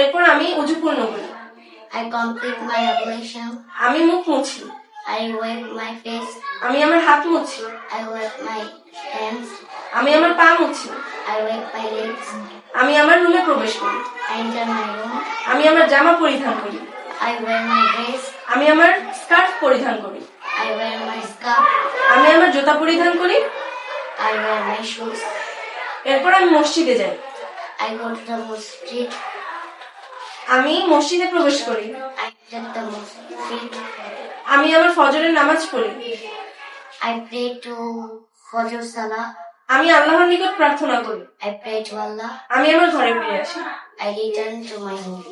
এরপর আমি অজু পূর্ণ করি I complete my ablution. আমি মুখ মুছি I wipe my face. আমি আমার হাত মুছি I wipe my hands. আমি আমার পা মুছি I wipe my legs. আমি আমার রুমে প্রবেশ করি I enter my room. আমি আমার জামা পরিধান করি I wear my dress. আমি আমার স্কার্ফ পরিধান করি I wear my scarf. আমি আমার জুতা পরিধান করি I wear my shoes. এরপর আমি মসজিদে যাই I go to the masjid. আমি মসজিদে প্রবেশ করি I enter the masjid. আমি আমার ফজরের নামাজ পড়ি I pray to Fajr Salah. আমি আল্লাহর নিকট প্রার্থনা করি I pray to Allah. আমি আমার ঘরে ফিরে আসি I return to my home.